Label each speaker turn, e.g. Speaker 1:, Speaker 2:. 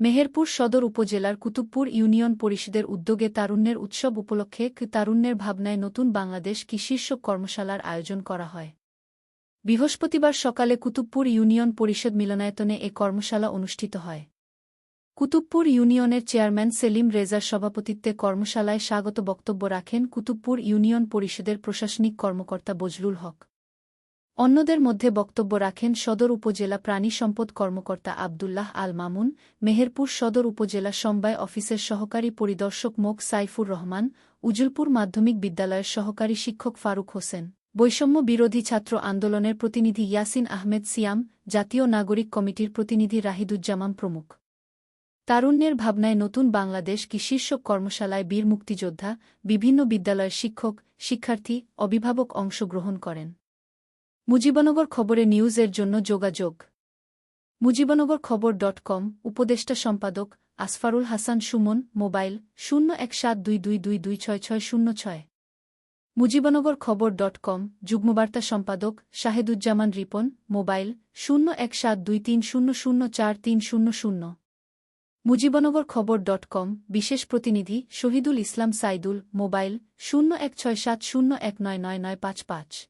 Speaker 1: মেহেরপুর সদর উপজেলার কুতুবপুর ইউনিয়ন পরিষদের উদ্যোগে তারুণ্যের উৎসব উপলক্ষে তারুণ্যের ভাবনায় নতুন বাংলাদেশ কি শীর্ষক কর্মশালার আয়োজন করা হয়। বৃহস্পতিবার সকালে কুতুবপুর ইউনিয়ন পরিষদ মিলনায়তনে এ কর্মশালা অনুষ্ঠিত হয়। কুতুবপুর ইউনিয়নের চেয়ারম্যান সেলিম রেজার সভাপতিত্বে কর্মশালায় স্বাগত বক্তব্য রাখেন কুতুবপুর ইউনিয়ন পরিষদের প্রশাসনিক কর্মকর্তা বজলুল হক। অন্যদের মধ্যে বক্তব্য রাখেন সদর উপজেলা প্রাণী সম্পদ কর্মকর্তা আবদুল্লাহ আল মামুন, মেহেরপুর সদর উপজেলা সমবায় অফিসের সহকারী পরিদর্শক মোক সাইফুর রহমান, উজুলপুর মাধ্যমিক বিদ্যালয়ের সহকারী শিক্ষক ফারুক হোসেন। বৈষম্য বিরোধী ছাত্র আন্দোলনের প্রতিনিধি ইয়াসিন আহমেদ সিয়াম, জাতীয় নাগরিক কমিটির প্রতিনিধি রাহিদুজ্জামান প্রমুখ। তারুণ্যের ভাবনায় নতুন বাংলাদেশ কি শীর্ষক কর্মশালায় বীর মুক্তিযোদ্ধা, বিভিন্ন বিদ্যালয়ের শিক্ষক, শিক্ষার্থী, অভিভাবক অংশগ্রহণ করেন। মুজিবনগর খবরে নিউজের জন্য যোগাযোগ। মুজিবনগর খবর ডট কম, উপদেষ্টা সম্পাদক আসফারুল হাসান সুমন, মোবাইল শূন্য এক সাত দুই দুই দুই দুই ছয় ছয় শূন্য ছয়। মুজিবনগর খবর ডট কম, যুগ্মবার্তা সম্পাদক শাহেদুজ্জামান রিপন, মোবাইল শূন্য এক সাত দুই তিন শূন্য শূন্য চার তিন শূন্য শূন্য। মুজিবনগর খবর ডট কম, বিশেষ প্রতিনিধি শহীদুল ইসলাম সাইদুল, মোবাইল শূন্য এক ছয় সাত শূন্য এক নয় নয় নয় পাঁচ পাঁচ।